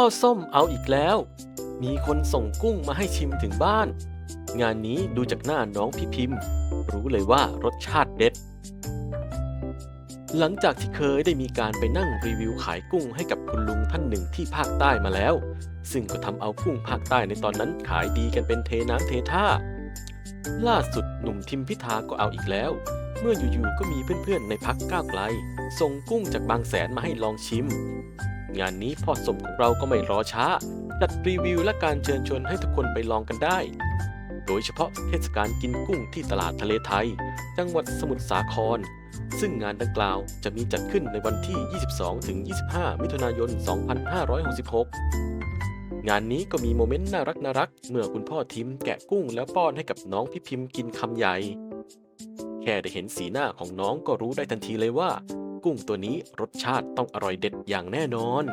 พ่อส้มเอาอีกแล้ว มีคนส่งกุ้งมาให้ชิมถึงบ้าน งานนี้ดูจากหน้าน้องพี่พิมพ์ รู้เลยว่ารสชาติเด็ด หลังจากที่เคยได้มีการไปนั่งรีวิวขายกุ้งให้กับคุณลุงท่านหนึ่งที่ภาคใต้มาแล้ว ซึ่งก็ทำเอากุ้งภาคใต้ในตอนนั้นขายดีกันเป็นเทน้ำเทท่า ล่าสุดหนุ่มทิมพิธาก็เอาอีกแล้ว เมื่ออยู่ๆก็มีเพื่อนๆในพักก้าวไกล ส่งกุ้งจากบางแสนมาให้ลองชิม งานนี้พ่อสมของเราก็ไม่รอช้า จัดรีวิวและการเชิญชวนให้ทุกคนไปลองกันได้ โดยเฉพาะเทศกาลกินกุ้งที่ตลาดทะเลไทย จังหวัดสมุทรสาคร ซึ่งงานดังกล่าวจะมีจัดขึ้นในวันที่ 22-25 มิถุนายน 2566งานนี้ก็มีโมเมนต์น่ารักน่ารักๆเมื่อคุณพ่อทิมแกะกุ้งแล้วป้อนให้กับน้องพี่พิมพ์กินคำใหญ่ ค่ได้เห็นสีหน้าของน้องก็รู้ได้ทันทีเลยว่า กุ้งตัวนี้รสชาติต้องอร่อยเด็ดอย่างแน่นอน